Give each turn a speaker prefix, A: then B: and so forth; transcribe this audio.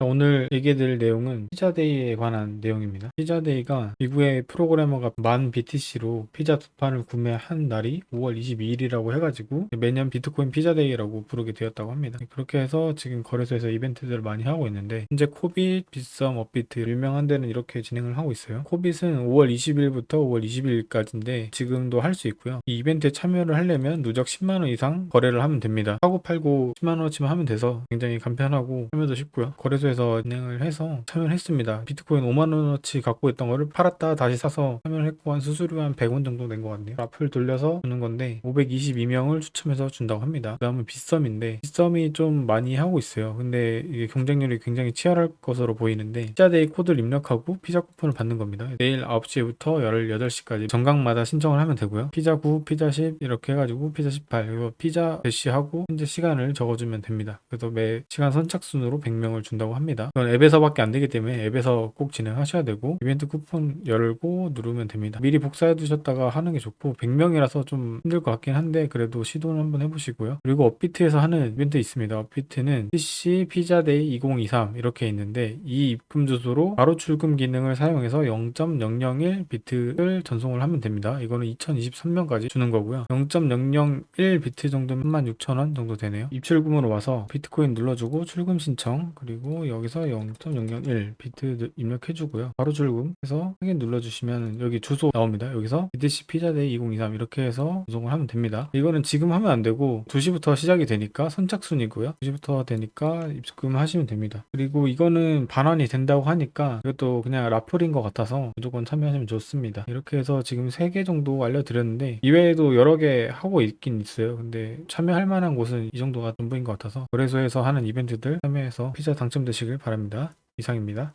A: 오늘 얘기해드릴 내용은 피자데이에 관한 내용입니다. 피자데이가 미국의 프로그래머가 만 BTC로 피자 두 판을 구매한 날이 5월 22일이라고 해가지고 매년 비트코인 피자데이라고 부르게 되었다고 합니다. 그렇게 해서 지금 거래소에서 이벤트들을 많이 하고 있는데 현재 코빗, 빗썸, 업비트 유명한 데는 이렇게 진행을 하고 있어요. 코빗은 5월 20일부터 5월 20일까지인데 지금도 할 수 있고요. 이 이벤트에 참여를 하려면 누적 10만 원 이상 거래를 하면 됩니다. 사고 팔고 10만 원어치만 하면 돼서 굉장히 간편하고 참여도 쉽고요. 거래소 에서 진행을 해서 참여를 했습니다. 비트코인 5만 원어치 갖고 있던 거를 팔았다 다시 사서 참여를 했고 한 수수료 한 100원 정도 낸 것 같네요. 라플 돌려서 주는 건데 522명을 추첨해서 준다고 합니다. 그 다음은 빗썸인데 빗썸이 좀 많이 하고 있어요. 근데 이게 경쟁률이 굉장히 치열할 것으로 보이는데 피자데이 코드를 입력하고 피자 쿠폰을 받는 겁니다. 내일 9시부터 18시까지 정각마다 신청을 하면 되고요. 피자 9, 피자 10 이렇게 해가지고 피자 18 그리고 피자 대시하고 현재 시간을 적어주면 됩니다. 그래서 매 시간 선착순으로 100명을 준다고 합니다. 이건 앱에서밖에 안 되기 때문에 앱에서 꼭 진행하셔야 되고 이벤트 쿠폰 열고 누르면 됩니다. 미리 복사해 두셨다가 하는 게 좋고 100명이라서 좀 힘들 것 같긴 한데 그래도 시도는 한번 해보시고요. 그리고 업비트에서 하는 이벤트 있습니다. 업비트는 PC 피자데이 2023 이렇게 있는데 이 입금 주소로 바로 출금 기능을 사용해서 0.001 비트를 전송을 하면 됩니다. 이거는 2023년까지 주는 거고요. 0.001 비트 정도면 16,000원 정도 되네요. 입출금으로 와서 비트코인 눌러주고 출금 신청 그리고 여기서 0.001 비트 입력해 주고요. 바로 출금해서 확인 눌러주시면 여기 주소 나옵니다. 여기서 BTC 피자데이 2023 이렇게 해서 전송을 하면 됩니다. 이거는 지금 하면 안 되고 2시부터 시작이 되니까 선착순이고요. 2시부터 되니까 입금 하시면 됩니다. 그리고 이거는 반환이 된다고 하니까 이것도 그냥 라플인 것 같아서 무조건 참여하시면 좋습니다. 이렇게 해서 지금 3개 정도 알려드렸는데 이외에도 여러 개 하고 있긴 있어요. 근데 참여할 만한 곳은 이 정도가 전부인 것 같아서 거래소에서 하는 이벤트들 참여해서 피자 당첨 되시길 바랍니다. 이상입니다.